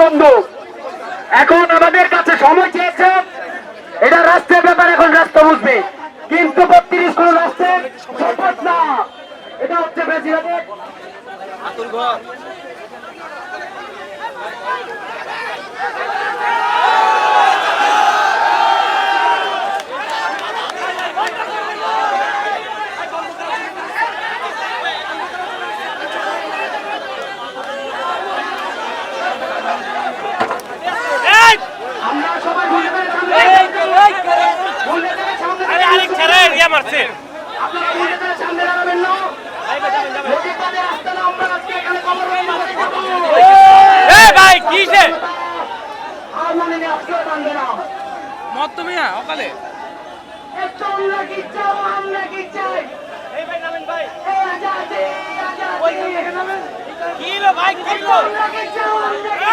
বন্ধু। এখন আমাদের কাছে সময় চেয়েছে। এটা রাষ্ট্রের ব্যাপার, এখন রাষ্ট্র বুঝবে। কিন্তু বত্রিশ কোন রাষ্ট্রের এটা হচ্ছে করে। এ ভাই টানবে না মত তুমি হ্যাঁ অকালে। একটু কি চাও আমরা কি চাই এই ভাই? নামেন ভাই এই আজাদি আজাদি কি লো ভাই কি লো কি